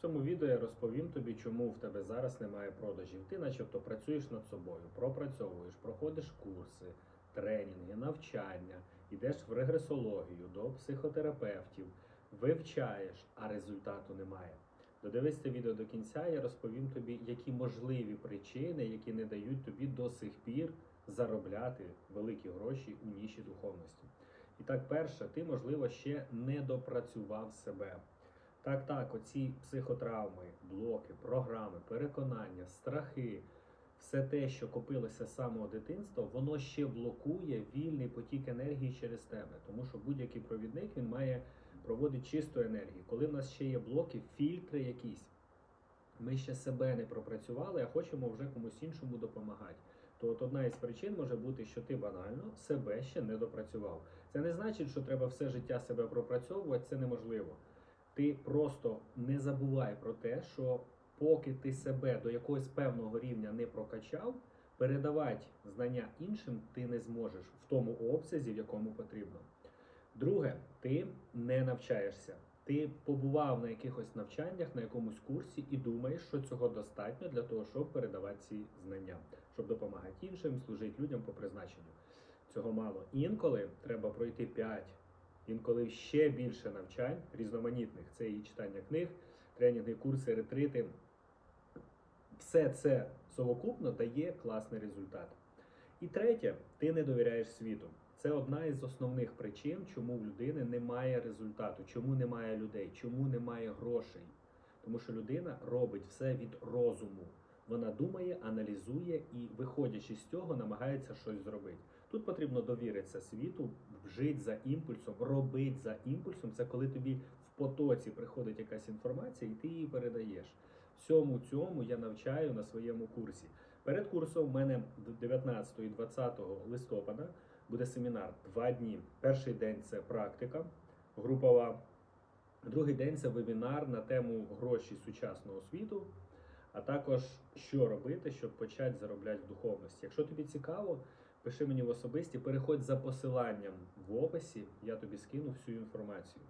Цьому відео я розповім тобі, чому в тебе зараз немає продажів. Ти начебто працюєш над собою, пропрацьовуєш, проходиш курси, тренінги, навчання, йдеш в регресологію, до психотерапевтів, вивчаєш, а результату немає. Додивись це відео до кінця, я розповім тобі, які можливі причини, які не дають тобі до сих пір заробляти великі гроші у ніші духовності. І так, перше, ти, можливо, ще не допрацював себе. Так, так, оці психотравми, блоки, програми, переконання, страхи, все те, що копилося з самого дитинства, воно ще блокує вільний потік енергії через тебе. Тому що будь-який провідник він має проводити чисту енергію. Коли в нас ще є блоки, фільтри якісь, ми ще себе не пропрацювали, а хочемо вже комусь іншому допомагати. То от одна із причин може бути, що ти банально себе ще не допрацював. Це не значить, що треба все життя себе пропрацьовувати, це неможливо. Ти просто не забувай про те, що поки ти себе до якогось певного рівня не прокачав, передавати знання іншим ти не зможеш в тому обсязі, в якому потрібно. Друге, ти не навчаєшся. Ти побував на якихось навчаннях, на якомусь курсі і думаєш, що цього достатньо для того, щоб передавати ці знання, щоб допомагати іншим, служити людям по призначенню. Цього мало. Інколи треба пройти 5, інколи ще більше навчань різноманітних. Це і читання книг, тренінги, курси, ретрити. Все це совокупно дає класний результат. І третє, ти не довіряєш світу. Це одна із основних причин, чому в людини немає результату, чому немає людей, чому немає грошей. Тому що людина робить все від розуму. Вона думає, аналізує і, виходячи з цього, намагається щось зробити. Тут потрібно довіритися світу, вжити за імпульсом, робити за імпульсом. Це коли тобі в потоці приходить якась інформація, і ти її передаєш. Всьому цьому я навчаю на своєму курсі. Перед курсом в мене 19 і 20 листопада буде семінар два дні. Перший день це практика групова, другий день це вебінар на тему гроші сучасного світу, а також що робити, щоб почати заробляти в духовності. Якщо тобі цікаво, пиши мені в особисті, переходь за посиланням в описі, я тобі скину всю інформацію.